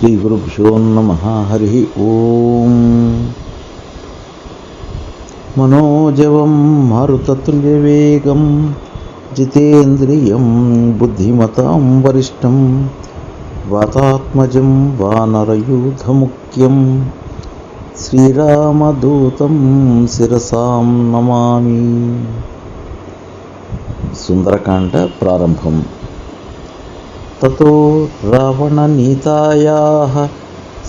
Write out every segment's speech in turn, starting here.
శ్రీగురుభ్యో నమ హరి ఓం మనోజవం మరుతతుల్యవేగం జితేంద్రియం బుద్ధిమతాం వరిష్టం వాతాత్మజం వానరయూధముఖ్యం శ్రీరామదూతం శిరసాం నమామి సుందరకాండ ప్రారంభం తతో రావణనీతాయా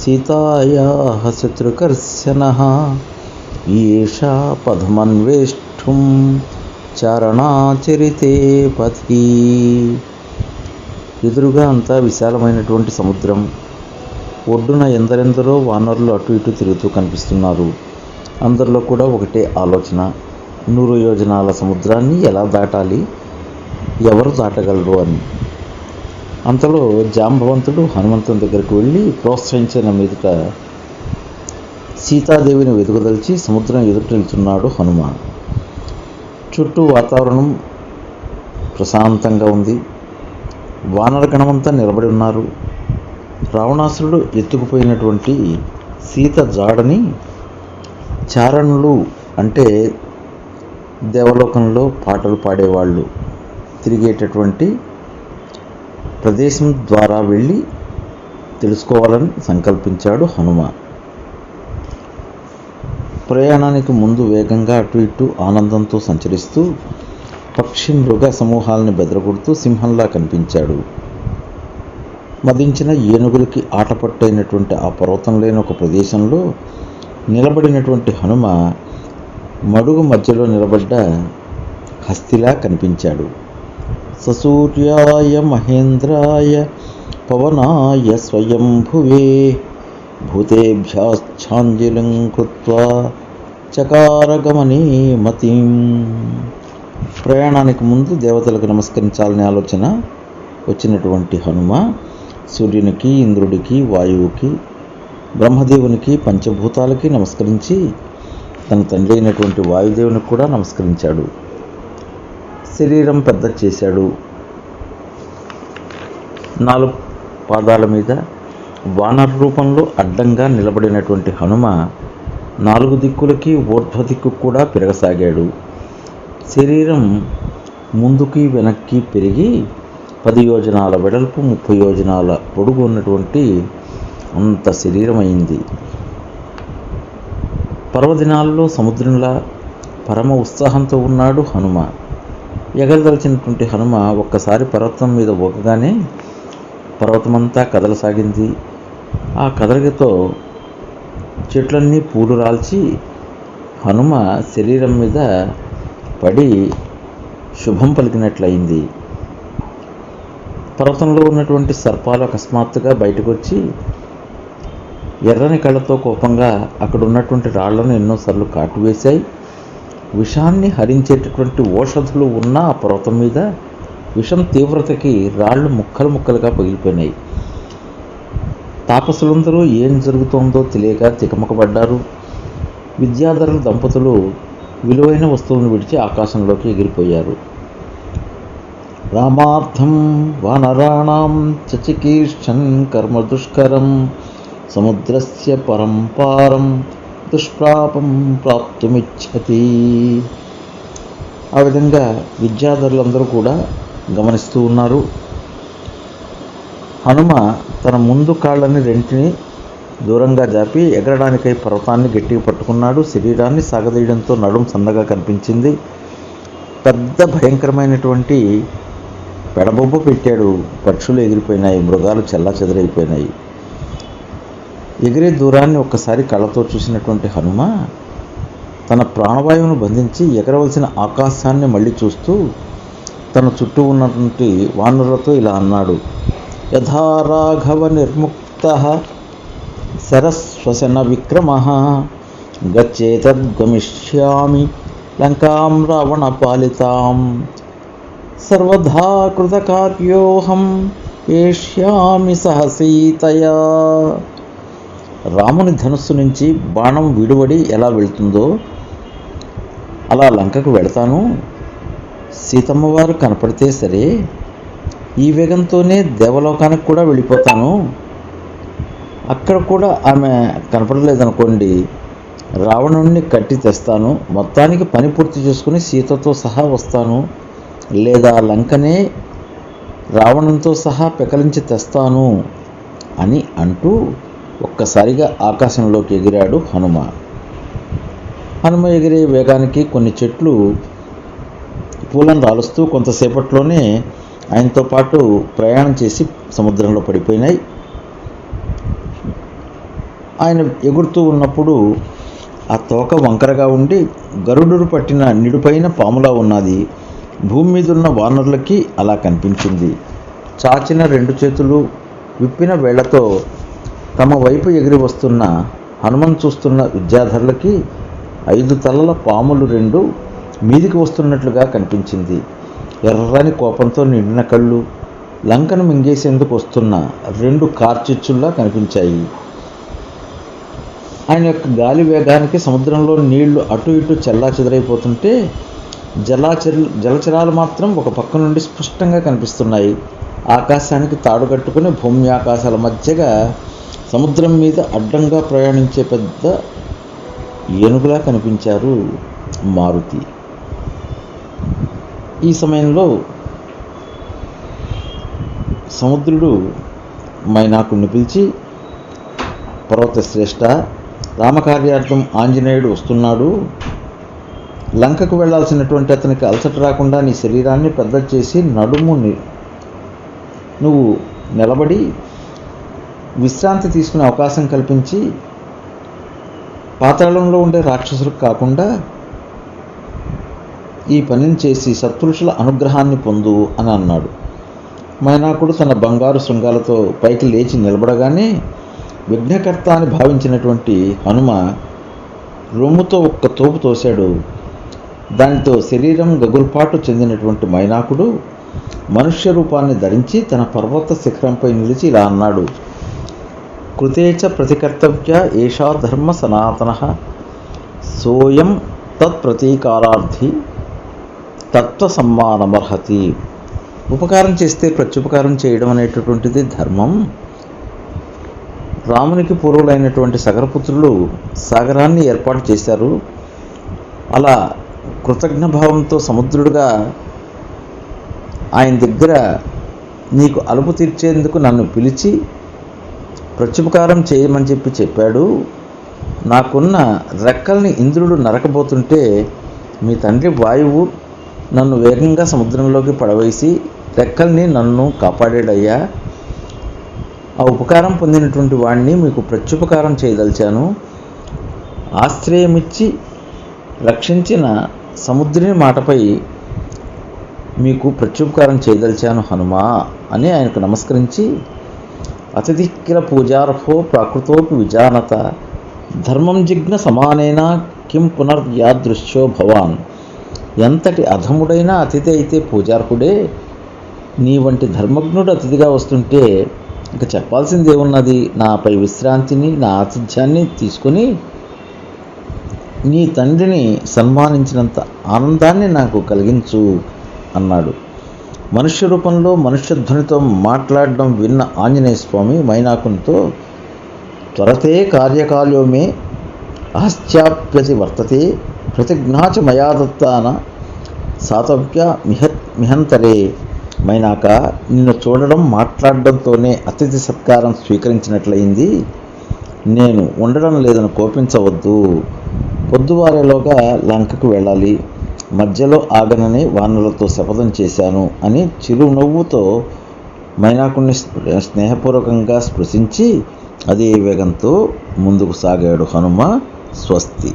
సీతాయాः శత్రుకర్శనः ఈషా పదమన్వేष्टुं చారణాచరితే పతి ఎదురుగా అంతా విశాలమైనటువంటి సముద్రం. ఒడ్డున ఎందరెందరో వానరులు అటు ఇటు తిరుగుతూ కనిపిస్తున్నారు. అందరిలో కూడా ఒకటే ఆలోచన నూరు యోజనాల సముద్రాన్ని ఎలా దాటాలి? ఎవరు దాటగలరు అని. అంతలో జాంబవంతుడు హనుమంతుని దగ్గరికి వెళ్ళి ప్రోత్సహించిన మీదుట సీతాదేవిని వెతుకదలిచి సముద్రం ఎదుట వెళ్తున్నాడు హనుమాన్. చుట్టూ వాతావరణం ప్రశాంతంగా ఉంది. వానర గణమంతా నిలబడి ఉన్నారు. రావణాసురుడు ఎత్తుకుపోయినటువంటి సీత జాడని చారణులు అంటే దేవలోకంలో పాటలు పాడేవాళ్ళు. తిరిగేటటువంటి ప్రదేశం ద్వారా వెళ్ళి తెలుసుకోవాలని సంకల్పించాడు హనుమ ప్రయాణానికి ముందు వేగంగా అటు ఇటు ఆనందంతో సంచరిస్తూ పక్షి మృగ సమూహాలను బెదరగొడుతూ సింహంలా కనిపించాడు. మదించిన ఏనుగులకి ఆటపట్టైనటువంటి ఆ పర్వతం లేని ఒక ప్రదేశంలో నిలబడినటువంటి హనుమ మడుగు మధ్యలో నిలబడ్డ హస్తిలా కనిపించాడు. ససూర్యాయ మహేంద్రాయ పవనాయ స్వయంభువే భూతేభ్యాశ్చాంజలిం కృత్వా చకారగమనీ మతిం. ప్రయాణానికి ముందు దేవతలకు నమస్కరించాలనే ఆలోచన వచ్చినటువంటి హనుమ సూర్యునికి ఇంద్రుడికి వాయువుకి బ్రహ్మదేవునికి పంచభూతాలకి నమస్కరించి తన తండ్రి అయినటువంటి వాయుదేవునికి కూడా నమస్కరించాడు. శరీరం పెద్ద చేశాడు. నాలుగు పాదాల మీద వానర్ రూపంలో అడ్డంగా నిలబడినటువంటి హనుమ నాలుగు దిక్కులకి ఊర్ధ్వ దిక్కు కూడా పెరగసాగాడు. శరీరం ముందుకి వెనక్కి పెరిగి పది యోజనాల వెడల్పు ముప్పై యోజనాల పొడుగు ఉన్నటువంటి అంత శరీరం అయింది పర్వదినాల్లో సముద్రంలా పరమ ఉత్సాహంతో ఉన్నాడు హనుమ. ఎగరదలిచినటువంటి హనుమ ఒక్కసారి పర్వతం మీద ఊగగానే పర్వతమంతా కదలసాగింది. ఆ కదలికతో చెట్లన్నీ పూలు రాల్చి హనుమ శరీరం మీద పడి శుభం పలికినట్లయింది. పర్వతంలో ఉన్నటువంటి సర్పాలు అకస్మాత్తుగా బయటకు వచ్చి ఎర్రని కళ్ళతో కోపంగా అక్కడ ఉన్నటువంటి రాళ్ళను ఎన్నోసార్లు కాటువేశాయి. విషాన్ని హరించేటటువంటి ఓషధులు ఉన్న ఆ పర్వతం మీద విషం తీవ్రతకి రాళ్ళు ముక్కలు ముక్కలుగా పగిలిపోయినాయి. తాపసులందరూ ఏం జరుగుతోందో తెలియక తికమకబడ్డారు. విద్యాధరుల దంపతులు విలువైన వస్తువులను విడిచి ఆకాశంలోకి ఎగిరిపోయారు. రామార్థం వానరాణం చచికీర్షన్ కర్మ దుష్కరం సముద్రస్య పరంపారం దుష్ప్రాపం ప్రాప్తుమిచ్చతి. ఆ విధంగా విద్యాధరులందరూ కూడా గమనిస్తూ ఉన్నారు. హనుమ తన ముందు కాళ్ళని రెంటిని దూరంగా జాపి ఎగరడానికై పర్వతాన్ని గట్టిగా పట్టుకున్నాడు. శరీరాన్ని సాగదీయడంతో నడుం సన్నగా కనిపించింది. పెద్ద భయంకరమైనటువంటి పెడబొబ్బ పెట్టాడు. పక్షులు ఎగిరిపోయినాయి మృగాలు చెల్లా చెదరైపోయినాయి ఎగిరే దూరాన్ని ఒక్కసారి కళ్ళతో చూసినటువంటి హనుమ తన ప్రాణవాయువును బంధించి ఎగరవలసిన ఆకాశాన్ని మళ్ళీ చూస్తూ తన చుట్టూ ఉన్నటువంటి వానరులతో ఇలా అన్నాడు. యథారాఘవ నిర్ముక్త శరస్వసన విక్రమ గచ్చేతద్గమిష్యామి లంకాం రావణ పాలితాం సర్వధా కృతకార్యోహం ఏష్యామి సహసీతయా రాముని ధనుస్సు నుంచి బాణం విడువడి ఎలా వెళ్తుందో అలా లంకకు వెళతాను. సీతమ్మ వారు కనపడితే సరే ఈ వేగంతోనే దేవలోకానికి కూడా వెళ్ళిపోతాను. అక్కడ కూడా ఆమె కనపడలేదనుకోండి రావణుణ్ణి కట్టి తెస్తాను. మొత్తానికి పని పూర్తి చేసుకుని సీతతో సహా వస్తాను. లేదా లంకనే రావణంతో సహా పెకలించి తెస్తాను అని అంటూ ఒక్కసారిగా ఆకాశంలోకి ఎగిరాడు హనుమ హనుమ ఎగిరే వేగానికి కొన్ని చెట్లు పూలను రాలుస్తూ కొంతసేపట్లోనే ఆయనతో పాటు ప్రయాణం చేసి సముద్రంలో పడిపోయినాయి. ఆయన ఎగురుతూ ఉన్నప్పుడు ఆ తోక వంకరగా ఉండి గరుడు పట్టిన నిడుపైన పాములా ఉన్నది. భూమి మీద ఉన్న వానరులకి అలా కనిపించింది. చాచిన రెండు చేతులు విప్పిన వేళ్ళతో తమ వైపు ఎగిరి వస్తున్న హనుమన్ చూస్తున్న విద్యాధరులకి ఐదు తలల పాములు రెండు మీదికి వస్తున్నట్లుగా కనిపించింది. ఎర్రని కోపంతో నిండిన కళ్ళు లంకను మింగేసేందుకు వస్తున్న రెండు కార్చిచ్చుల్లా కనిపించాయి. ఆయన యొక్క గాలి వేగానికి సముద్రంలో నీళ్ళు అటు ఇటు చెల్లా చెదరైపోతుంటే జలాచర జలచరాలు మాత్రం ఒక పక్క నుండి స్పష్టంగా కనిపిస్తున్నాయి. ఆకాశానికి తాడు కట్టుకుని భూమి ఆకాశాల మధ్యగా సముద్రం మీద అడ్డంగా ప్రయాణించే పెద్ద ఏనుగులా కనిపించారు మారుతి. ఈ సమయంలో సముద్రుడు మైనాకుడిని పిలిచి పర్వత శ్రేష్ఠ రామకార్యార్థం ఆంజనేయుడు వస్తున్నాడు. లంకకు వెళ్ళాల్సినటువంటి అతనికి అలసట రాకుండా నీ శరీరాన్ని పెద్ద చేసి నడుము నువ్వు నిలబడి విశ్రాంతి తీసుకునే అవకాశం కల్పించి పాతాళంలో ఉండే రాక్షసులకు కాకుండా ఈ పనిని చేసి సత్పురుషుల అనుగ్రహాన్ని పొందు అని అన్నాడు. మైనాకుడు తన బంగారు శృంగాలతో పైకి లేచి నిలబడగానే విఘ్నకర్త అని భావించినటువంటి హనుమ రొమ్ముతో ఒక్క తోపు తోశాడు. దానితో శరీరం గగుల్పాటు చెందినటువంటి మైనాకుడు మనుష్య రూపాన్ని ధరించి తన పర్వత శిఖరంపై నిలిచి ఇలా అన్నాడు. కృతేచ ప్రతికర్తవ్య ఏషా ధర్మ సనాతన సోయం తత్ప్రతీకారార్థి తత్వ సమ్మానమర్హతి ఉపకారం చేస్తే ప్రత్యుపకారం చేయడం అనేటటువంటిది ధర్మం. రామునికి పూర్వులైనటువంటి సగరపుత్రులు సాగరాన్ని ఏర్పాటు చేశారు. అలా కృతజ్ఞభావంతో సముద్రుడుగా ఆయన దగ్గర నీకు అలుపు తీర్చేందుకు నన్ను పిలిచి ప్రత్యుపకారం చేయమని చెప్పి చెప్పాడు. నాకున్న రెక్కల్ని ఇంద్రుడు నరకబోతుంటే మీ తండ్రి వాయువు నన్ను వేగంగా సముద్రంలోకి పడవేసి రెక్కల్ని నన్ను కాపాడాడయ్యా. ఆ ఉపకారం పొందినటువంటి వాడిని మీకు ప్రత్యుపకారం చేయదలిచాను. ఆశ్రయమిచ్చి రక్షించిన సముద్రుని మాటపై మీకు ప్రత్యుపకారం చేయదలిచాను హనుమా అని ఆయనకు నమస్కరించి అతిథిక్కిల పూజార్హో ప్రాకృతోపి విజానత. ధర్మం జిజ్ఞ సమానైనా కిం పునర్యాదృశ్యో భవాన్. ఎంతటి అధముడైనా అతిథి అయితే పూజార్హుడే. నీ వంటి ధర్మజ్ఞుడు అతిథిగా వస్తుంటే ఇక చెప్పాల్సిందేమున్నది నాపై విశ్రాంతిని నా ఆతిథ్యాన్ని తీసుకొని నీ తండ్రిని సన్మానించినంత ఆనందాన్ని నాకు కలిగించు అన్నాడు. మనుష్య రూపంలో మనుష్య ధ్వనితో మాట్లాడడం విన్న ఆంజనేయ స్వామి మైనాకునితో త్వరతే కార్యకాల్యో మే ఆశ్చాప్యతి వర్తతే ప్రతిజ్ఞాచ మయా దత్తాన సాతవ్య మిహ మిహంతరే. మైనాక నిన్ను చూడడం మాట్లాడడంతోనే అతిథి సత్కారం స్వీకరించినట్లయింది. నేను ఉండడం లేదని కోపించవద్దు. పొద్దువారేలోగా లంకకు వెళ్ళాలి. మధ్యలో ఆగనని వానలతో శపథం చేశాను అని చిరునవ్వుతో మైనాకుణ్ణి స్నేహపూర్వకంగా స్పృశించి అదే వేగంతో ముందుకు సాగాడు హనుమ స్వస్తి.